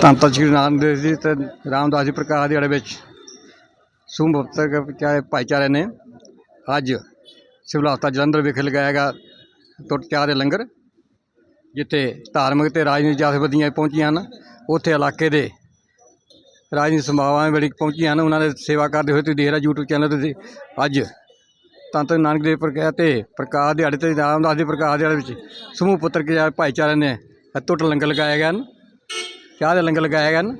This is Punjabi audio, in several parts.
ਧੰਨ ਧੰਨ ਸ਼੍ਰੀ ਨਾਨਕ ਜੀ ਤੇ ਰਾਮਦਾਸ ਜੀ ਪ੍ਰਕਾਸ਼ ਦੇ ਅੜੇ ਵਿੱਚ ਸੂਮ ਭਗਤ ਭਾਈਚਾਰੇ ਨੇ ਅੱਜ ਸਿਵਲ ਜਲੰਧਰ ਵਿਖੇ ਲਗਾਇਆ ਗਿਆ ਟੁੱਟ ਚਾਹ ਦੇ ਲੰਗਰ, ਜਿੱਥੇ ਧਾਰਮਿਕ ਤੇ ਰਾਜਨੀਤਿਕ ਜਥੇਬੰਦੀਆਂ ਪਹੁੰਚੀਆਂ ਹਨ। ਉੱਥੇ ਇਲਾਕੇ ਦੇ ਰਾਜਨੀਤਿਕ ਸਮਾਵਾਂ ਬੜੀ ਪਹੁੰਚੀਆਂ ਹਨ। ਉਹਨਾਂ ਦੇ ਸੇਵਾ ਕਰਦੇ ਹੋਏ ਤੁਸੀਂ ਦੇਖ ਰਹੇ YouTube ਚੈਨਲ ਤੇ। ਅੱਜ ਧੰਨ ਧੰਨ ਨਾਨਕ ਦੇਵ ਪ੍ਰਕਾਸ਼ ਤੇ ਪ੍ਰਕਾਸ਼ ਦਿਹਾੜੇ ਤੇ ਰਾਮਦਾਸ ਦੇ ਪ੍ਰਕਾਸ਼ ਦਿਹਾੜੇ ਵਿੱਚ ਸਮੂਹ ਪੁੱਤਰ ਕੇ ਭਾਈਚਾਰੇ ਨੇ ਇਹ ਟੁੱਟ ਲੰਗਰ ਲਗਾਏ ਗਏ ਹਨ। ਚਾਹ ਦੇ ਲੰਗਰ ਲਗਾਏ ਗਏ ਹਨ।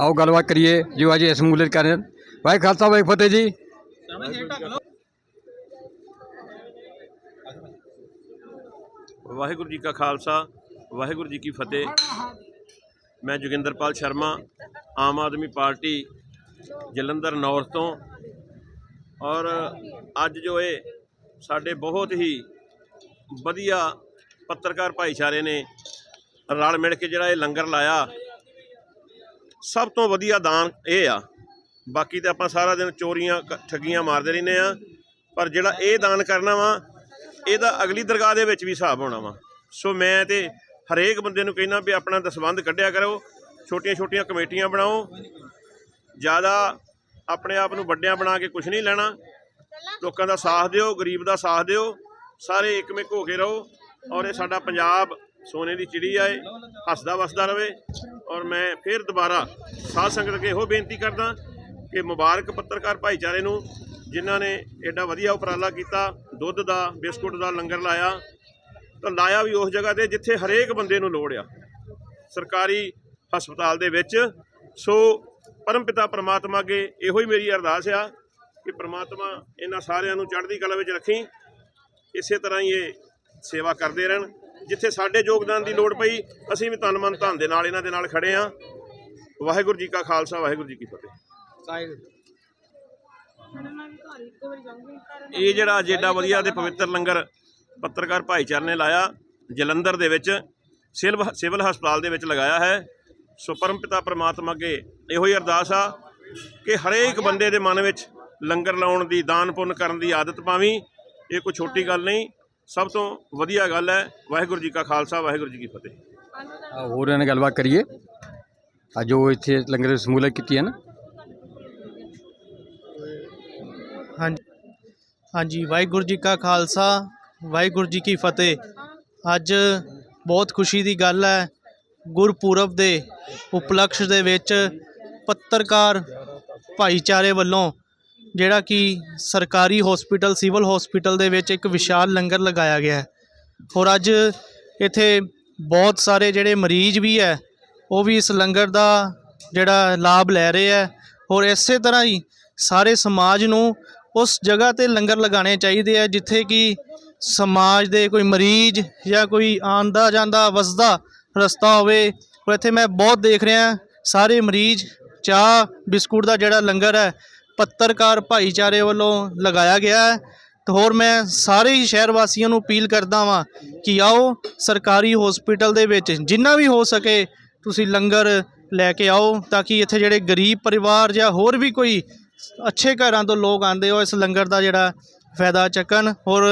ਆਓ ਗੱਲਬਾਤ ਕਰੀਏ ਜੋ ਅੱਜ ਇਸ ਮੂਲੇ ਕਰ ਰਹੇ ਹਨ। ਵਾਹਿ ਖਾਲਸਾ ਵਾਹਿ ਫਤਿਹ ਜੀ। ਵਾਹਿਗੁਰੂ ਜੀ ਕਾ ਖਾਲਸਾ, ਵਾਹਿਗੁਰੂ ਜੀ ਕੀ ਫਤਿਹ। ਮੈਂ ਜੋਗਿੰਦਰਪਾਲ ਸ਼ਰਮਾ, ਆਮ ਆਦਮੀ ਪਾਰਟੀ ਜਲੰਧਰ ਨੌਰਥ ਤੋਂ। ਔਰ ਅੱਜ ਜੋ ਇਹ ਸਾਡੇ ਬਹੁਤ ਹੀ ਵਧੀਆ ਪੱਤਰਕਾਰ ਭਾਈਚਾਰੇ ਨੇ ਰਲ ਮਿਲ ਕੇ ਜਿਹੜਾ ਇਹ ਲੰਗਰ ਲਾਇਆ, ਸਭ ਤੋਂ ਵਧੀਆ ਦਾਨ ਇਹ ਆ। ਬਾਕੀ ਤੇ ਆਪਾਂ ਸਾਰਾ ਦਿਨ ਚੋਰੀਆਂ ਠੱਗੀਆਂ ਮਾਰਦੇ ਰਹਿੰਦੇ ਆ ਪਰ ਜਿਹੜਾ ਇਹ ਦਾਨ ਕਰਨਾ ਵਾ, ਇਹਦਾ ਅਗਲੀ ਦਰਗਾਹ ਦੇ ਵਿੱਚ ਵੀ ਹਿਸਾਬ ਹੋਣਾ ਵਾ। ਸੋ ਮੈਂ ਤੇ ਹਰੇਕ ਬੰਦੇ ਨੂੰ ਕਹਿਣਾ ਵੀ ਆਪਣਾ ਦਸਵੰਧ ਕੱਢਿਆ ਕਰੋ, ਛੋਟੀਆਂ ਛੋਟੀਆਂ ਕਮੇਟੀਆਂ ਬਣਾਓ, ਜ਼ਿਆਦਾ ਆਪਣੇ ਆਪ ਨੂੰ ਵੱਡਿਆਂ ਬਣਾ ਕੇ ਕੁਝ ਨਹੀਂ ਲੈਣਾ, ਲੋਕਾਂ ਦਾ ਸਾਥ ਦਿਓ, ਗਰੀਬ ਦਾ ਸਾਥ ਦਿਓ, ਸਾਰੇ ਇੱਕਮਿਕ ਹੋ ਕੇ ਰਹੋ ਔਰ ਇਹ ਸਾਡਾ ਪੰਜਾਬ ਸੋਨੇ ਦੀ ਚਿੜੀ ਆਏ ਹੱਸਦਾ ਵਸਦਾ ਰਵੇ ਔਰ ਮੈਂ ਫਿਰ ਦੁਬਾਰਾ ਸਾਧ ਸੰਗਤ ਅੱਗੇ ਇਹੋ ਬੇਨਤੀ ਕਰਦਾ ਕਿ ਮੁਬਾਰਕ ਪੱਤਰਕਾਰ ਭਾਈਚਾਰੇ ਨੂੰ ਜਿਨ੍ਹਾਂ ਨੇ ਐਡਾ ਵਧੀਆ ਉਪਰਾਲਾ ਕੀਤਾ, ਦੁੱਧ ਦਾ, ਬਿਸਕੁਟ ਦਾ, ਲੰਗਰ ਲਾਇਆ ਤਾਂ ਲਾਇਆ ਵੀ ਉਸ ਜਗ੍ਹਾ ਤੇ ਜਿੱਥੇ ਹਰੇਕ ਬੰਦੇ ਨੂੰ ਲੋੜ ਆ। ਸਰਕਾਰੀ ਹਸਪਤਾਲ ਦੇ ਵਿੱਚ। ਸੋ ਪਰਮਪਿਤਾ ਪ੍ਰਮਾਤਮਾ ਅੱਗੇ ਇਹੋ ਹੀ ਮੇਰੀ ਅਰਦਾਸ ਆ ਕਿ ਪ੍ਰਮਾਤਮਾ ਇਹਨਾਂ ਸਾਰਿਆਂ ਨੂੰ ਚੜ੍ਹਦੀ ਕਲਾ ਵਿੱਚ ਰੱਖੀ। ਇਸੇ ਤਰ੍ਹਾਂ ਹੀ ਇਹ ਸੇਵਾ ਕਰਦੇ ਰਹਿਣ। ਜਿੱਥੇ ਸਾਡੇ ਯੋਗਦਾਨ ਦੀ ਲੋੜ ਪਈ ਅਸੀਂ ਵੀ ਤਨ ਮਨ ਧਨ ਦੇ ਨਾਲ ਇਹਨਾਂ ਦੇ ਨਾਲ ਖੜੇ ਆ। ਵਾਹਿਗੁਰੂ ਜੀ ਕਾ ਖਾਲਸਾ ਵਾਹਿਗੁਰੂ ਜੀ ਕੀ ਫਤਿਹ। ਇਹ ਜਿਹੜਾ ਅੱਜ ਏਡਾ ਵਧੀਆ ਤੇ ਪਵਿੱਤਰ ਲੰਗਰ ਪੱਤਰਕਾਰ ਭਾਈਚਾਰੇ ਨੇ ਲਾਇਆ ਜਲੰਧਰ ਦੇ ਵਿੱਚ ਸਿਲਵ- ਸਿਵਲ ਹਸਪਤਾਲ ਦੇ ਵਿੱਚ ਲਗਾਇਆ ਹੈ। ਸੋ ਪਰਮਪਿਤਾ ਪ੍ਰਮਾਤਮਾ ਅੱਗੇ ਇਹੋ ਹੀ ਅਰਦਾਸ ਆ ਕਿ ਹਰੇਕ ਬੰਦੇ ਦੇ ਮਨ ਵਿੱਚ ਲੰਗਰ ਲਾਉਣ ਦੀ ਦਾਨ ਪੁੰਨ ਕਰਨ ਦੀ ਆਦਤ ਪਾਵੀਂ। ਇਹ ਕੋਈ ਛੋਟੀ ਗੱਲ ਨਹੀਂ ਸਭ ਤੋਂ ਵਧੀਆ ਗੱਲ ਹੈ ਵਾਹਿਗੁਰੂ ਜੀ ਕਾ ਖਾਲਸਾ ਵਾਹਿਗੁਰੂ ਜੀ ਕੀ ਫਤਿਹ। ਹੋਰ ਇਹਨਾਂ ਨਾਲ ਗੱਲਬਾਤ ਕਰੀਏ। ਅੱਜ ਜੋ ਇੱਥੇ ਲੰਗਰ ਦੀ ਸਮੂਲਤ ਕੀਤੀ ਹੈ ਨਾ? ਹਾਂਜੀ। ਹਾਂਜੀ ਵਾਹਿਗੁਰੂ ਜੀ ਕਾ ਖਾਲਸਾ ਵਾਹਿਗੁਰੂ ਜੀ ਕੀ ਫਤਿਹ। ਅੱਜ ਬਹੁਤ ਖੁਸ਼ੀ ਦੀ ਗੱਲ ਹੈ, ਗੁਰਪੁਰਬ ਦੇ ਉਪਲਕਸ਼ ਦੇ ਵਿੱਚ ਪੱਤਰਕਾਰ ਭਾਈਚਾਰੇ ਵੱਲੋਂ ਜਿਹੜਾ ਕਿ ਸਰਕਾਰੀ ਹਸਪੀਟਲ ਸਿਵਲ ਹਸਪੀਟਲ ਦੇ ਵਿੱਚ ਇੱਕ ਵਿਸ਼ਾਲ ਲੰਗਰ ਲਗਾਇਆ ਗਿਆ ਹੈ। ਔਰ ਅੱਜ ਇੱਥੇ ਬਹੁਤ ਸਾਰੇ ਜਿਹੜੇ ਮਰੀਜ਼ ਵੀ ਹੈ, ਉਹ ਵੀ ਇਸ ਲੰਗਰ ਦਾ ਜਿਹੜਾ ਲਾਭ ਲੈ ਰਹੇ ਹੈ। ਔਰ ਇਸੇ ਤਰ੍ਹਾਂ ਹੀ ਸਾਰੇ ਸਮਾਜ ਨੂੰ ਉਸ ਜਗ੍ਹਾ ਤੇ ਲੰਗਰ ਲਗਾਉਣੇ ਚਾਹੀਦੇ ਆ ਜਿੱਥੇ ਕਿ ਸਮਾਜ ਦੇ ਕੋਈ ਮਰੀਜ਼ ਜਾਂ ਕੋਈ ਆਂਦਾ ਜਾਂਦਾ ਵਸਦਾ ਰਸਤਾ ਹੋਵੇ ਔਰ ਇੱਥੇ ਮੈਂ ਬਹੁਤ ਦੇਖ ਰਿਹਾ ਸਾਰੇ ਮਰੀਜ਼ ਚਾਹ, ਬਿਸਕੁਟ ਦਾ ਜਿਹੜਾ ਲੰਗਰ ਹੈ, ਪੱਤਰਕਾਰ ਭਾਈਚਾਰੇ ਵੱਲੋਂ ਲਗਾਇਆ ਗਿਆ ਹੈ। ਤੇ ਹੋਰ ਮੈਂ ਸਾਰੇ ਹੀ ਸ਼ਹਿਰ ਵਾਸੀਆਂ ਨੂੰ ਅਪੀਲ ਕਰਦਾ ਵਾਂ ਕਿ ਆਓ ਸਰਕਾਰੀ ਹਸਪੀਟਲ ਦੇ ਵਿੱਚ, ਜਿੰਨਾ ਵੀ ਹੋ ਸਕੇ ਤੁਸੀਂ ਲੰਗਰ ਲੈ ਕੇ ਆਓ, ਤਾਂ ਕਿ ਇੱਥੇ ਜਿਹੜੇ ਗਰੀਬ ਪਰਿਵਾਰ ਜਾਂ ਹੋਰ ਵੀ ਕੋਈ ਅੱਛੇ ਘਰਾਂ ਤੋਂ ਲੋਕ ਆਉਂਦੇ ਹੋ ਇਸ ਲੰਗਰ ਦਾ ਜਿਹੜਾ ਫਾਇਦਾ ਚੱਕਣ। ਔਰ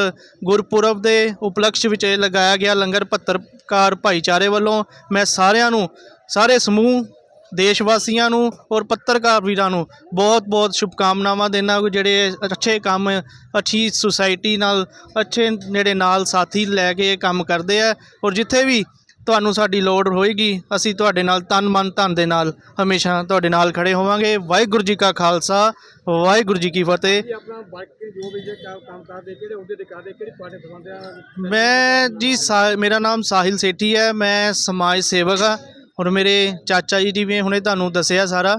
ਗੁਰਪੁਰਬ ਦੇ ਉਪਲਕਸ਼ ਵਿੱਚ ਇਹ ਲਗਾਇਆ ਗਿਆ ਲੰਗਰ ਪੱਤਰਕਾਰ ਭਾਈਚਾਰੇ ਵੱਲੋਂ ਮੈਂ ਸਾਰਿਆਂ ਨੂੰ, ਸਾਰੇ ਸਮੂਹ ਦੇਸ਼ ਵਾਸੀਆਂ ਨੂੰ ਔਰ ਪੱਤਰਕਾਰ ਵੀਰਾਂ ਨੂੰ ਬਹੁਤ ਬਹੁਤ ਸ਼ੁਭਕਾਮਨਾਵਾਂ ਦੇਣਾ ਕਿ ਜਿਹੜੇ ਅੱਛੇ ਕੰਮ, ਅੱਛੀ ਸੁਸਾਇਟੀ ਨਾਲ, ਅੱਛੇ ਜਿਹੜੇ ਨਾਲ ਸਾਥੀ ਲੈ ਕੇ ਇਹ ਕੰਮ ਕਰਦੇ ਆ। ਔਰ ਜਿੱਥੇ ਵੀ ਤੁਹਾਨੂੰ ਸਾਡੀ ਲੋੜ ਹੋਏਗੀ। ਅਸੀਂ ਤੁਹਾਡੇ ਨਾਲ ਤਨ ਮਨ ਧਨ ਦੇ ਨਾਲ ਹਮੇਸ਼ਾ ਤੁਹਾਡੇ ਨਾਲ ਖੜੇ ਹੋਵਾਂਗੇ। ਵਾਹਿਗੁਰੂ ਜੀ ਕਾ ਖਾਲਸਾ ਵਾਹਿਗੁਰੂ ਜੀ ਕੀ ਫਤਿਹ। ਮੈਂ ਜੀ ਮੇਰਾ ਨਾਮ ਸਾਹਿਲ ਸੇਠੀ ਹੈ। ਮੈਂ ਸਮਾਜ ਸੇਵਕ ਹਾਂ। ਔਰ ਮੇਰੇ ਚਾਚਾ ਜੀ ਦੀ ਵੀ ਹੁਣੇ ਤੁਹਾਨੂੰ ਦੱਸਿਆ ਸਾਰਾ।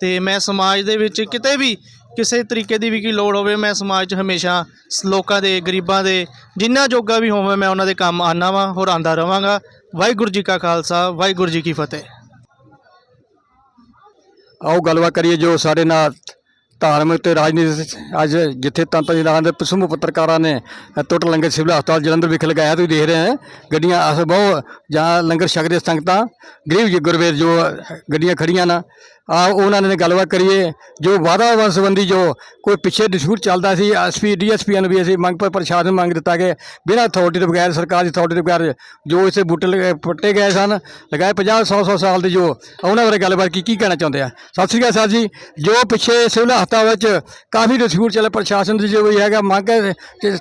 ਤੇ ਮੈਂ ਸਮਾਜ ਦੇ ਵਿੱਚ ਕਿਤੇ ਵੀ ਕਿਸੇ ਤਰੀਕੇ ਦੀ ਵੀ ਕੀ ਲੋੜ ਹੋਵੇ, ਮੈਂ ਸਮਾਜ 'ਚ ਹਮੇਸ਼ਾ ਸ- ਲੋਕਾਂ ਦੇ, ਗਰੀਬਾਂ ਦੇ, ਜਿੰਨਾ ਜੋਗਾ ਵੀ ਹੋਵੇ, ਮੈਂ ਉਹਨਾਂ ਦੇ ਕੰਮ ਆਨਾ ਵਾਂ, ਹੋਰ ਆਉਂਦਾ ਰਵਾਂਗਾ। ਵਾਹਿਗੁਰੂ ਜੀ ਕਾ ਖਾਲਸਾ, ਵਾਹਿਗੁਰੂ ਜੀ ਕੀ ਫਤਿਹ। ਆਓ ਗੱਲਬਾਤ ਕਰੀਏ ਜੋ ਸਾਡੇ ਨਾਲ ਧਾਰਮਿਕ ਤੇ ਰਾਜਨੀਤਿਕ ਅੱਜ ਜਿੱਥੇ ਤੰਤ ਜਿਨ੍ਹਾਂ ਦੇ ਸਮੂਹ ਪੱਤਰਕਾਰਾਂ ਨੇ ਇਹ ਲੰਗਰ ਸਿਵਲ ਹਸਪਤਾਲ ਜਲੰਧਰ ਵਿਖੇ ਲਗਾਇਆ, ਤੁਸੀਂ ਦੇਖ ਰਹੇ ਹੋ। ਗੱਡੀਆਂ ਅਸ ਬਹੁ ਜਾਂ ਲੰਗਰ ਛਕਦੇ ਸੰਗਤਾਂ, ਗਰੀਬ ਜੀ ਗੁਰਵੇਰ ਜੋ ਗੱਡੀਆਂ ਖੜੀਆਂ ਨਾ ਆ ਉਹਨਾਂ ਨੇ ਗੱਲਬਾਤ ਕਰੀਏ, ਜੋ ਵਾਤਾਵਰਣ ਸੰਬੰਧੀ ਜੋ ਕੋਈ ਪਿੱਛੇ ਡਿਸਪਿਊਟ ਚੱਲਦਾ ਸੀ, ਐਸਪੀ, ਡੀਐਸਪੀ ਨੂੰ ਵੀ ਅਸੀਂ ਮੰਗ ਪਰ ਪ੍ਰਸ਼ਾਸਨ ਮੰਗ ਦਿੱਤਾ ਕਿ ਬਿਨਾਂ ਅਥਾਰਟੀ ਤੋਂ ਬਗੈਰ, ਸਰਕਾਰ ਦੀ ਅਥਾਰਟੀ ਤੋਂ ਬਗੈਰ ਜੋ ਇਸੇ ਬੂਟੇ ਲਗਾਏ- ਪੁੱਟੇ ਗਏ ਸਨ, ਲਗਾਏ 50 100 100 ਸਾਲ ਦੇ ਜੋ ਉਹਨਾਂ ਬਾਰੇ ਗੱਲਬਾਤ ਕੀ ਕੀ ਕਹਿਣਾ ਚਾਹੁੰਦੇ ਆ? ਸਤਿ ਸ਼੍ਰੀ ਅਕਾਲ ਸਰ ਜੀ, ਜੋ ਪਿੱਛੇ ਸਿਵਲ ਹਸਪਤਾਲ ਵਿੱਚ ਕਾਫੀ ਡਿਸਪਿਊਟ ਚੱਲੇ, ਪ੍ਰਸ਼ਾਸਨ ਦੀ ਜੋ ਵੀ ਹੈਗਾ, ਮੰਗ ਹੈ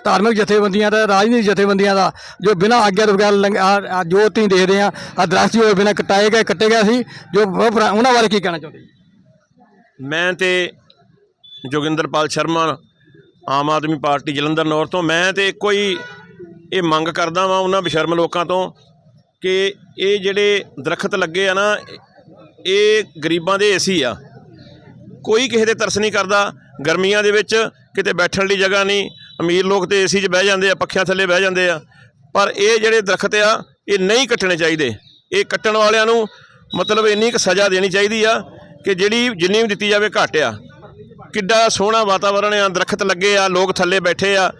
ਧਾਰਮਿਕ ਜਥੇਬੰਦੀਆਂ ਦਾ, ਰਾਜਨੀਤਿਕ ਜਥੇਬੰਦੀਆਂ ਦਾ, ਜੋ ਬਿਨਾਂ ਆਗਿਆ ਤੋਂ ਬਗੈਰ ਲੰਘ- ਜੋ ਤੁਸੀਂ ਦੇਖਦੇ ਆ ਆ ਦਰਖਤ ਜੋ ਬਿਨਾਂ ਕਟਾਏ ਗਏ, ਕੱਟੇ ਗਏ ਸੀ, ਜੋ ਉਹਨਾਂ ਬਾਰੇ ਕੀ ਕਹਿਣਾ ਚਾਹੁੰਦੇ ਮੈਂ ਤੇ ਜੋਗਿੰਦਰਪਾਲ ਸ਼ਰਮਾ, ਆਮ ਆਦਮੀ ਪਾਰਟੀ ਜਲੰਧਰ ਨੌਰ ਤੋਂ, ਮੈਂ ਤੇ ਹੀ ਇਹ ਮੰਗ ਕਰਦਾ ਵਾਂ ਉਹਨਾਂ ਬਸ਼ਰਮ ਲੋਕਾਂ ਤੋਂ ਕਿ ਇਹ ਜਿਹੜੇ ਦਰਖਤ ਲੱਗੇ ਆ ਨਾ, ਇਹ ਗਰੀਬਾਂ ਦੇ ਏਸੀ ਆ। ਕੋਈ ਕਿਸੇ ਦੇ ਤਰਸ ਨਹੀਂ ਕਰਦਾ, ਗਰਮੀਆਂ ਦੇ ਵਿੱਚ ਕਿਤੇ ਬੈਠਣ ਲਈ ਜਗ੍ਹਾ ਨਹੀਂ, ਅਮੀਰ ਲੋਕ ਤੇ ਏਸੀ 'ਚ ਬਹਿ ਜਾਂਦੇ ਆ, ਪੱਖਿਆਂ ਥੱਲੇ ਬਹਿ ਜਾਂਦੇ ਆ। ਪਰ ਇਹ ਜਿਹੜੇ ਦਰਖਤ ਆ, ਇਹ ਨਹੀਂ ਕੱਟਣੇ ਚਾਹੀਦੇ। ਇਹ ਕੱਟਣ ਵਾਲਿਆਂ ਨੂੰ ਮਤਲਬ ਇੰਨੀ ਕੁ ਸਜ਼ਾ ਦੇਣੀ ਚਾਹੀਦੀ ਆ ਕਿ ਜਿਹੜੀ ਜਿੰਨੀ ਵੀ ਦਿੱਤੀ ਜਾਵੇ ਘੱਟ ਆ। ਕਿੱਡਾ ਸੋਹਣਾ ਵਾਤਾਵਰਣ ਆ, ਦਰਖਤ ਲੱਗੇ ਆ, ਲੋਕ ਥੱਲੇ ਬੈਠੇ ਆ।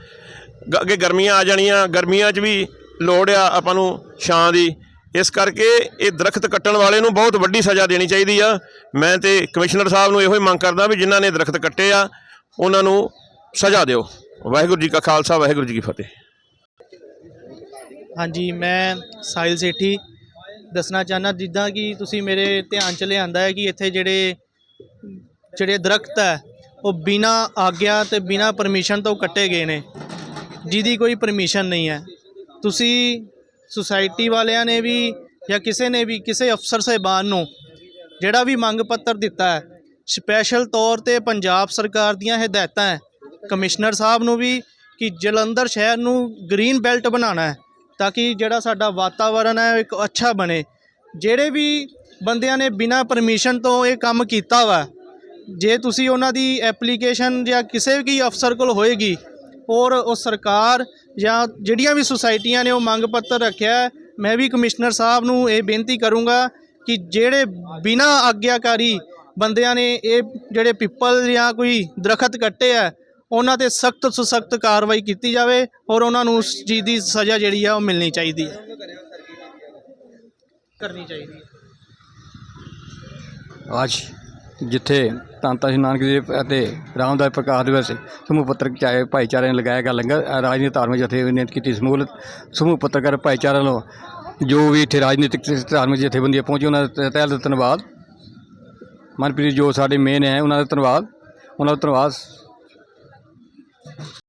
ਅੱਗੇ ਗਰਮੀਆਂ ਆ ਜਾਣੀਆਂ, ਗਰਮੀਆਂ 'ਚ ਵੀ ਲੋੜ ਆ ਆਪਾਂ ਨੂੰ ਛਾਂ ਦੀ। ਇਸ ਕਰਕੇ ਇਹ ਦਰਖਤ ਕੱਟਣ ਵਾਲੇ ਨੂੰ ਬਹੁਤ ਵੱਡੀ ਸਜ਼ਾ ਦੇਣੀ ਚਾਹੀਦੀ ਆ। ਮੈਂ ਤੇ ਕਮਿਸ਼ਨਰ ਸਾਹਿਬ ਨੂੰ ਇਹੋ ਹੀ ਮੰਗ ਕਰਦਾ ਵੀ ਜਿਨ੍ਹਾਂ ਨੇ ਦਰਖਤ ਕੱਟੇ ਆ, ਉਹਨਾਂ ਨੂੰ ਸਜ਼ਾ ਦਿਓ। ਵਾਹਿਗੁਰੂ ਜੀ ਕਾ ਖਾਲਸਾ, ਵਾਹਿਗੁਰੂ ਜੀ ਕੀ ਫਤਿਹ। ਹਾਂਜੀ, ਮੈਂ ਸਾਹਿਲ ਸੇਠੀ ਦੱਸਣਾ ਚਾਹਨਾ ਜਿੱਦਾਂ ਕਿ ਤੁਸੀਂ ਮੇਰੇ ਧਿਆਨ ਚ ਲਿਆਂਦਾ ਹੈ ਕਿ ਇੱਥੇ ਜਿਹੜੇ ਜਿਹੜੇ ਦਰਖਤ ਹੈ, ਉਹ ਬਿਨਾ ਆਗਿਆ ਤੇ ਬਿਨਾ ਪਰਮਿਸ਼ਨ ਤੋਂ ਕੱਟੇ ਗਏ ਨੇ। ਜਿਹਦੀ ਕੋਈ ਪਰਮਿਸ਼ਨ ਨਹੀਂ ਹੈ। ਤੁਸੀਂ ਸੁਸਾਇਟੀ ਵਾਲਿਆਂ ਨੇ ਵੀ ਜਾਂ ਕਿਸੇ ਨੇ ਵੀ, ਕਿਸੇ ਅਫਸਰ ਸਾਹਿਬਾਨ ਨੂੰ ਜਿਹੜਾ ਵੀ ਮੰਗ ਪੱਤਰ ਦਿੱਤਾ ਹੈ ਸਪੈਸ਼ਲ ਤੌਰ ਤੇ ਪੰਜਾਬ ਸਰਕਾਰ ਦੀਆਂ ਹਦਾਇਤਾਂ ਹੈ। ਕਮਿਸ਼ਨਰ ਸਾਹਿਬ ਨੂੰ ਵੀ ਕਿ ਜਲੰਧਰ ਸ਼ਹਿਰ ਨੂੰ ਗ੍ਰੀਨ ਬੈਲਟ ਬਣਾਉਣਾ ਹੈ। ਤਾਂ ਕਿ ਜਿਹੜਾ ਸਾਡਾ ਵਾਤਾਵਰਨ ਹੈ ਉਹ ਇੱਕ ਅੱਛਾ ਬਣੇ। ਜਿਹੜੇ ਵੀ ਬੰਦਿਆਂ ਨੇ ਬਿਨਾਂ ਪਰਮਿਸ਼ਨ ਤੋਂ ਇਹ ਕੰਮ ਕੀਤਾ ਵਾ, ਜੇ ਤੁਸੀਂ ਉਹਨਾਂ ਦੀ ਐਪਲੀਕੇਸ਼ਨ ਜਾਂ ਕਿਸੇ ਵੀ ਅਫਸਰ ਕੋਲ ਹੋਏਗੀ, ਔਰ ਉਹ ਸਰਕਾਰ ਜਾਂ ਜਿਹੜੀਆਂ ਵੀ ਸੁਸਾਇਟੀਆਂ ਨੇ ਉਹ ਮੰਗ ਪੱਤਰ ਰੱਖਿਆ ਮੈਂ ਵੀ ਕਮਿਸ਼ਨਰ ਸਾਹਿਬ ਨੂੰ ਇਹ ਬੇਨਤੀ ਕਰੂੰਗਾ ਕਿ ਜਿਹੜੇ ਬਿਨਾਂ ਆਗਿਆਕਾਰੀ ਬੰਦਿਆਂ ਨੇ ਇਹ ਜਿਹੜੇ ਪਿੱਪਲ ਜਾਂ ਕੋਈ ਦਰਖਤ ਕੱਟੇ ਆ ਉਹਨਾਂ ਤੇ ਸਖਤ ਤੋਂ ਸਖਤ ਕਾਰਵਾਈ ਕੀਤੀ ਜਾਵੇ ਔਰ ਉਹਨਾਂ ਨੂੰ ਉਸ ਚੀਜ਼ ਦੀ ਸਜ਼ਾ ਜਿਹੜੀ ਆ ਉਹ ਮਿਲਣੀ ਚਾਹੀਦੀ ਹੈ। ਕਰਨੀ ਚਾਹੀਦੀ ਹੈ। ਅੱਜ ਜਿੱਥੇ ਧੰਨ ਧੰਨ ਸ਼੍ਰੀ ਨਾਨਕ ਦੇਵ ਅਤੇ ਰਾਮਦਾਸ ਪ੍ਰਕਾਸ਼ ਦਿਵਸ ਸਮੂਹ ਪੱਤਰਕ ਚਾਹੇ ਭਾਈਚਾਰੇ ਨੇ ਲਗਾਇਆ ਗਿਆ ਲੰਗਰ ਅ, ਰਾਜਨੀਤਿਕ ਧਾਰਮਿਕ ਜਥੇਬੰਦੀਆਂ ਨੇ ਕੀਤੀ ਸਮੂਲ ਸਮੂਹ ਪੱਤਰਕਾਰ ਭਾਈਚਾਰੇ ਨੂੰ ਜੋ ਵੀ ਇੱਥੇ ਰਾਜਨੀਤਿਕ ਤੇ ਧਾਰਮਿਕ ਜਥੇਬੰਦੀਆਂ ਪਹੁੰਚੇ ਉਹਨਾਂ ਦਾ ਤਹਿ ਦਿਲ ਧੰਨਵਾਦ। ਮਨਪ੍ਰੀਤ ਜੋ ਸਾਡੇ ਮੇਨ ਹੈ ਉਹਨਾਂ ਦਾ ਧੰਨਵਾਦ। ਉਹਨਾਂ ਦਾ ਧੰਨਵਾਦ